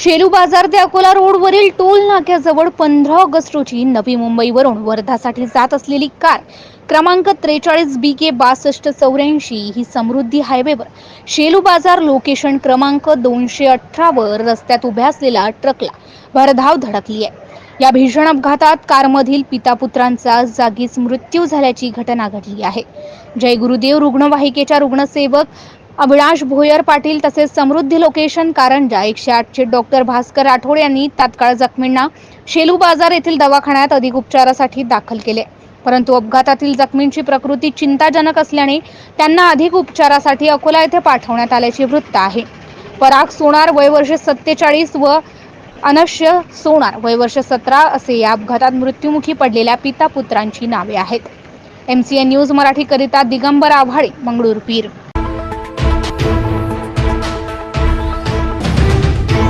शेलू बाजार ते अकोला रोडवरील टोल नाक्याजवळ पंधरा ऑगस्ट रोजी नवी मुंबईवरून वर्धासाठी जात असलेली कार क्रमांक त्रेचाळीस बी के बासष्ट चौऱ्याऐंशी ही समृद्धी हायवेवर शेलू बाजार लोकेशन क्रमांक दोनशे अठरावर रस्त्यात उभ्या असलेल्या ट्रकला भरधाव धडकली आहे. या भीषण अपघातात कारमधील पिता पुत्रांचा जागीच मृत्यू झाल्याची घटना घडली आहे. जय गुरुदेव रुग्णवाहिकेच्या रुग्णसेवक अविनाश भोयर पाटील तसेच समृद्धी लोकेशन कारंजा एकशे आठचे डॉक्टर भास्कर राठोड यांनी तात्काळ जखमींना शेलू बाजार येथील दवाखान्यात अधिक उपचारासाठी दाखल केले. परंतु अपघातातील जखमींची प्रकृती चिंताजनक असल्याने त्यांना अधिक उपचारासाठी अकोला येथे पाठवण्यात आल्याचे वृत्त आहे. पराग सोनार वयवर्ष सत्तेचाळीस व अनश्य सोनार वयवर्ष सतरा असे या अपघातात मृत्युमुखी पडलेल्या पिता पुत्रांची नावे आहेत. एम सी एन न्यूज मराठीकरिता दिगंबर आव्हाडे मंगळूर पीर.